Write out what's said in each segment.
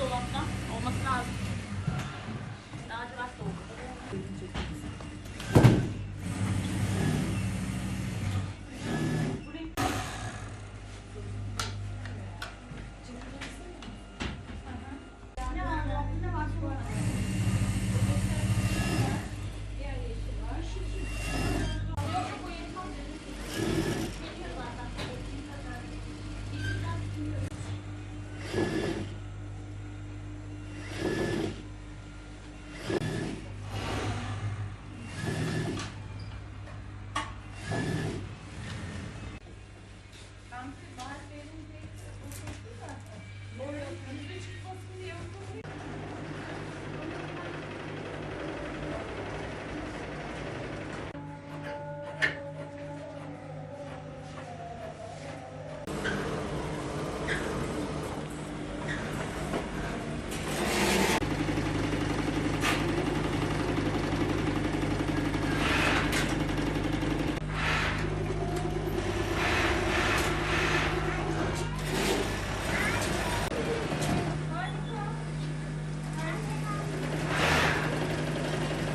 dolapta olması lazım.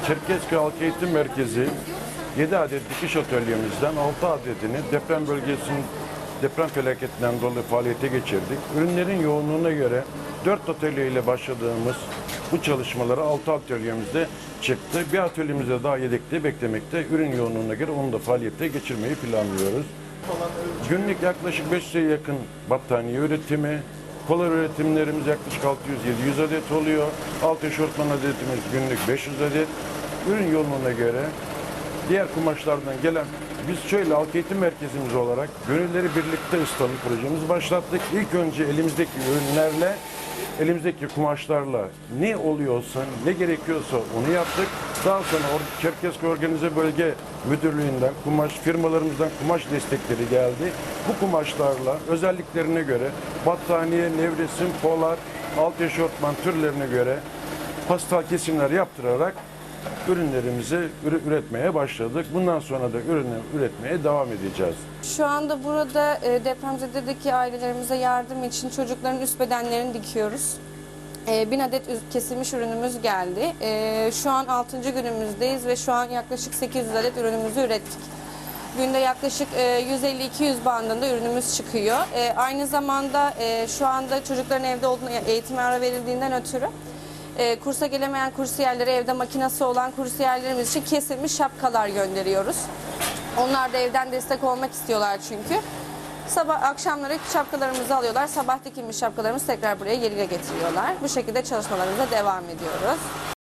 Çerkezköy Halk Eğitim Merkezi 7 adet dikiş atölyemizden 6 adetini deprem bölgesinin deprem felaketinden dolayı faaliyete geçirdik. Ürünlerin yoğunluğuna göre 4 atölye ile başladığımız bu çalışmaları 6 atölyemizde çıktı. Bir atölyemizde daha yedekte beklemekte. Ürün yoğunluğuna göre onu da faaliyete geçirmeyi planlıyoruz. Günlük yaklaşık 500'e yakın battaniye üretimi, kolar üretimlerimiz yaklaşık 600-700 adet oluyor. Alt eşortman adetimiz günlük 500 adet. Ürün yoğunluğuna göre diğer kumaşlardan gelen biz şöyle halk eğitim merkezimiz olarak gönülleri birlikte ısıtalım projemizi başlattık. İlk önce elimizdeki ürünlerle elimizdeki kumaşlarla ne oluyorsa, ne gerekiyorsa onu yaptık. Daha sonra Çerkezköy Organize Bölge Müdürlüğü'nden kumaş firmalarımızdan kumaş destekleri geldi. Bu kumaşlarla özelliklerine göre battaniye, nevresim, polar, alt eşortman türlerine göre pastel kesimler yaptırarak ürünlerimizi üre- üretmeye başladık. Bundan sonra da ürünü üretmeye devam edeceğiz. Şu anda burada e, depremzededeki ailelerimize yardım için çocukların üst bedenlerini dikiyoruz. E, bin adet kesilmiş ürünümüz geldi. E, şu an 6. günümüzdeyiz ve şu an yaklaşık 800 adet ürünümüzü ürettik. Günde yaklaşık e, 150-200 bandında ürünümüz çıkıyor. Aynı zamanda şu anda çocukların evde olduğunu eğitime ara verildiğinden ötürü e, kursa gelemeyen kursiyerlere evde makinesi olan kursiyerlerimiz için kesilmiş şapkalar gönderiyoruz. Onlar da evden destek olmak istiyorlar çünkü. Sabah akşamları şapkalarımızı alıyorlar. Sabah dikilmiş şapkalarımızı tekrar buraya geri getiriyorlar. Bu şekilde çalışmalarımıza devam ediyoruz.